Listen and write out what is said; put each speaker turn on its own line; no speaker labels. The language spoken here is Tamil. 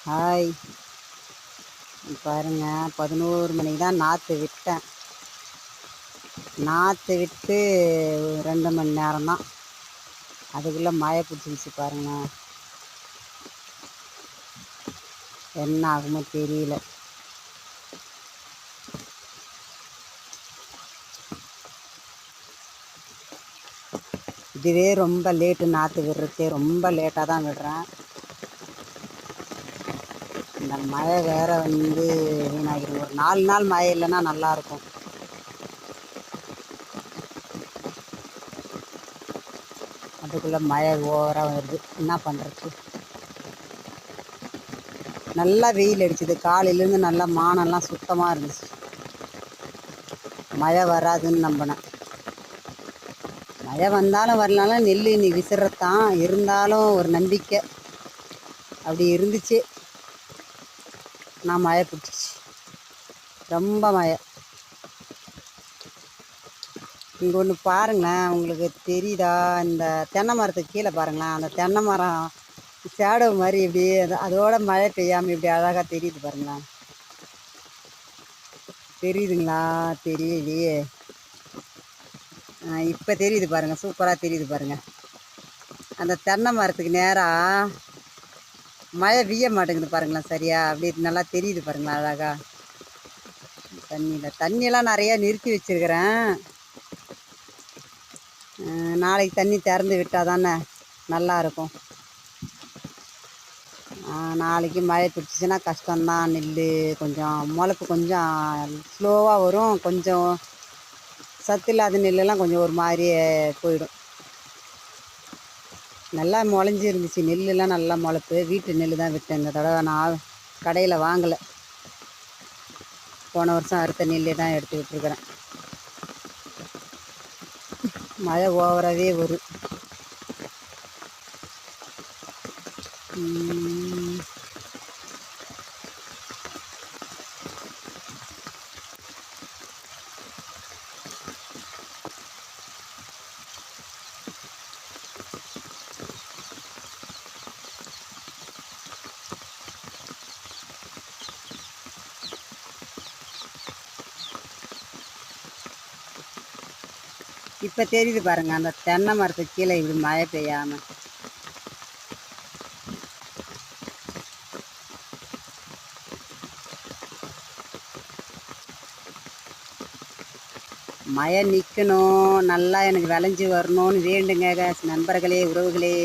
ஹாய். பாருங்க பதினோரு மணிக்கு தான் நாற்று விட்டேன். நாற்று விட்டு ரெண்டு மணி நேரம் தான் அதுக்குள்ளே மழை பிடிச்சிருச்சு பாருங்க. என்ன ஆகுமோ தெரியல. இதுவே ரொம்ப லேட்டு நாற்று விடுறதுக்கே ரொம்ப லேட்டாக தான் விடுறேன். இந்த மழை வேற வந்து வீணாகிடும் ஒரு நாலு நாள் மழை இல்லைன்னா நல்லாயிருக்கும். அதுக்குள்ளே மழை ஓவராக வருது. என்ன பண்ணுறது நல்லா வெயில் அடிச்சுது. காலையிலேருந்து நல்லா மானெல்லாம் சுத்தமாக இருந்துச்சு. மழை வராதுன்னு நம்பினேன். மழை வந்தாலும் வரலாலும் நெல் இன்னைக்கு விசிறத்தான். இருந்தாலும் ஒரு நம்பிக்கை. அப்படி இருந்துச்சு. நான் மழை பிடிச்சிச்சு ரொம்ப மழை. இங்கே ஒன்று பாருங்களேன் உங்களுக்கு தெரியுதா? இந்த தென்னை மரத்துக்கு கீழே பாருங்களேன் அந்த தென்னை மரம் சேடோ மாதிரி இப்படி அது அதோட மழை பெய்யாமல் இப்படி அழகாக தெரியுது பாருங்களேன். தெரியுதுங்களா? தெரியலையே. இப்போ தெரியுது பாருங்கள் சூப்பராக தெரியுது பாருங்கள் அந்த தென்னை மரத்துக்கு நேராக மழை பெய்ய மாட்டேங்குது பாருங்களேன் சரியா? அப்படி நல்லா தெரியுது பாருங்களேன் அழகா. தண்ணியில் தண்ணியெல்லாம் நிறையா நிறுத்தி வச்சிருக்கிறேன். நாளைக்கு தண்ணி திறந்து விட்டால் தானே நல்லா இருக்கும். நாளைக்கு மழை பிடிச்சிச்சின்னா கஷ்டம்தான். நெல் கொஞ்சம் முளைப்பு கொஞ்சம் ஸ்லோவாக வரும். கொஞ்சம் சத்து இல்லாத நெல்லெல்லாம் கொஞ்சம் ஒரு மாதிரி போயிடும். நல்லா முளைஞ்சி இருந்துச்சு நெல்லுலாம் நல்லா முளைப்பு வீட்டு நெல் தான் விட்டேன் இந்த தடவை நான் கடையில் வாங்கலை. போன வருஷம் அறுத்த நெல்லே தான் எடுத்து விட்டுருக்குறேன். மழை ஓவராகவே வரும். இப்போ தெரியுது பாருங்க அந்த தென்னை மரத்துக்கு கீழே இப்படி மழை பெய்யாமல் மழை நிற்கணும் நல்லா எனக்கு விளைஞ்சி வரணும்னு வேண்டுங்க நண்பர்களே உறவுகளே.